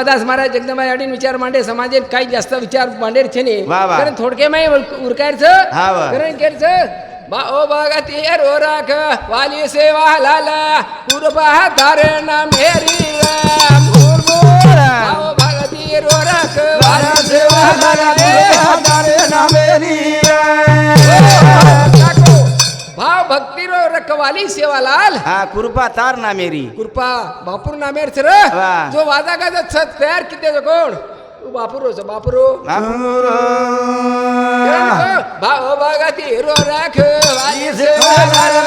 शिवदास महाराज जगदंबा अडीन विचार मांडे समाजेत काही जास्त विचार मांडेर छे ने वा, वा. कारण थोडके माय उरकायचं हा, वा. कारण केरचं बा ओ बागा ते रो राख वाली सेवा लाला पूर्वा धारण रो रखवाली सेवालाल। हा कृपा तार ना मेरी। कृपा बापूर नामेर सर वा. जो वाजा गाजा छत तयार किती कोण बापुरो बापुरो। भाव बागा ती रो राख वाली सेवा लाला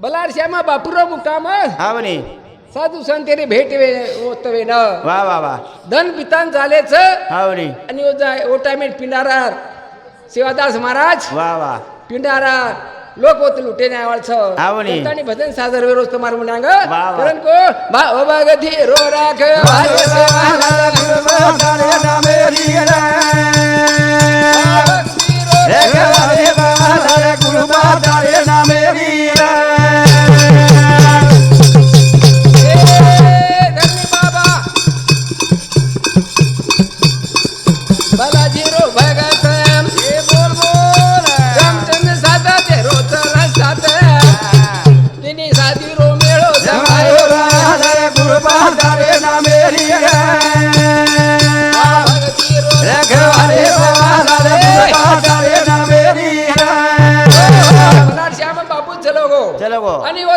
बलार श्यामा बापुरा मुकाम हा? म्हणे. साधू संतेरी भेट वे होत वेन वा वा वा. धन पितान झालेच. हा म्हणे. आणि ओजा- ओटामेट पिंडारार. शिवादास महाराज. वा वा. पिंडारार. लोक होत लुटे आवनी. आणि भजन सादर वेरोज तुम्हाला म्हणांग. कारण को बा ओ बागधी रो राख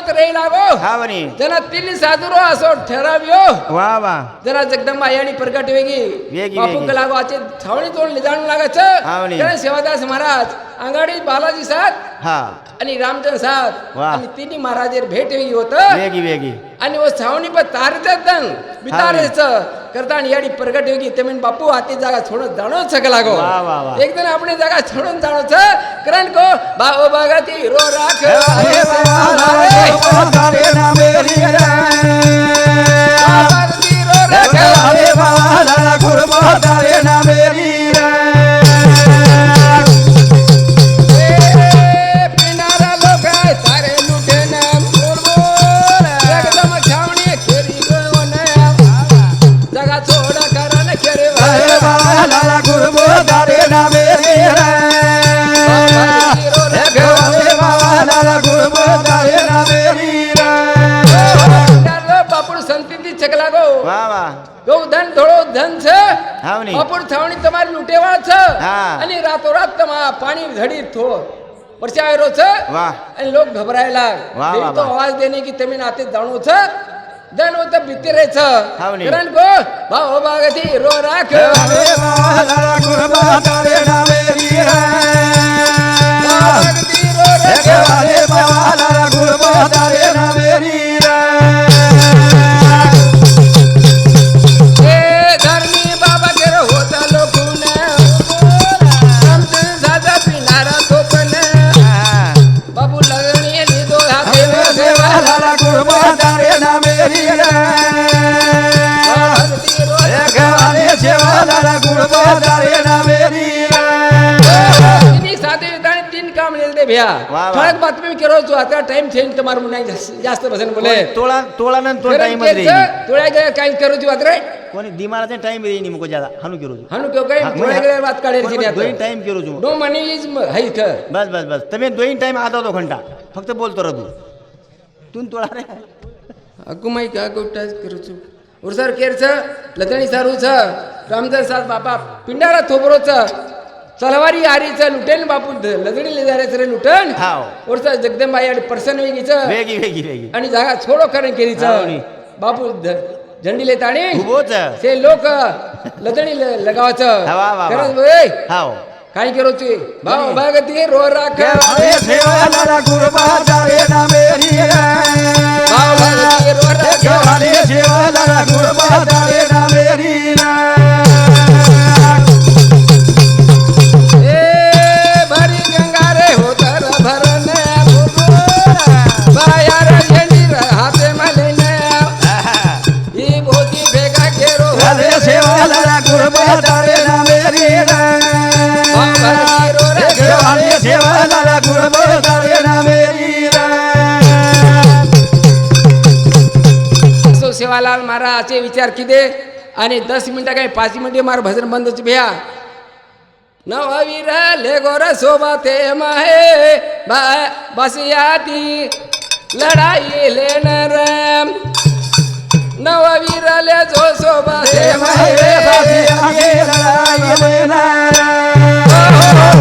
गो आणि होत रे लागो हा म्हणे. जना तिन्ही साधुरो असो ठराव्यो। वा वा. जरा जगदंबा यानी प्रगट वेगी। वेगी. लागो आचे छावणी तोड आवनी. कारण सेवादास महाराज अंगाडी बालाजी साथ हा आणि रामचंद्र साथ वा. आणि तिन्ही महाराजेर भेट वेगी होत वेगी वेगी आणि व छावणी पण तारतात दन बितारेच करता आणि याडी प्रगट वेगी ते म्हणजे बापू आती जागा सोडून जाणो सक लागो वा, वा, वा. एक दिन आपण जागा सोडून जाणोच कारण को बाओ बागाती रो राख बागाती ધન છે હાવની અપૂર થવાની તમારી લૂટેવા છે હા અને રાતોરાત તમા પાણી ધડી થો પરચાયરો છે વાહ અને લોક ગભરાયેલા વાહ તો અવાજ દેને કે તમે નાતે જાણો છે ધન તો ભીતરે છે હાવની કરણ ગો ભાવ ભાગથી રો રાખ थोडक बातमी केलो तू आता टाइम जास्त बोले। तोळा तोळा टाइम रे टाइम रे ज्यादा। हनु हनु आता टाइम बस बस बस। टाइम तो घंटा। फक्त बोलतो रे तू। तू तोळा रे अगु माई का गोटास करू तू उरसर केरच साथ बापा पिंडारा थोबरो छ चलवारी आरी छ लुटेन बापू लजणी ले रे लुटन. उरसर जगदंबाई आणि पर्सन वेगी छ वेगी वेगी वेगी. आणि जागा छोडो करण केली छ हावनी. बापू झंडी लेताणी उभोच ते लोक लदणी ल- लगावाचं. खरंच काय करू ती भाऊ भगती रो राख सेवाला गुरुबाजारे ना मेरी भगती रो राख सेवाला गुरुबाजारे ना मेरी सेवालाल महाराजचे विचार किदे? आणि दस मिनिटं काय पाच मिनिटे मार भजन बंदच भ्या. नववीर ले गोर सोबते माहे बा- बसियाती लढाई लेनर नववीर ले जो सोबते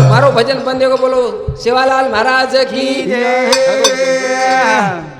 मारो भजन बंदे को बोलो सेवालाल महाराज की जय.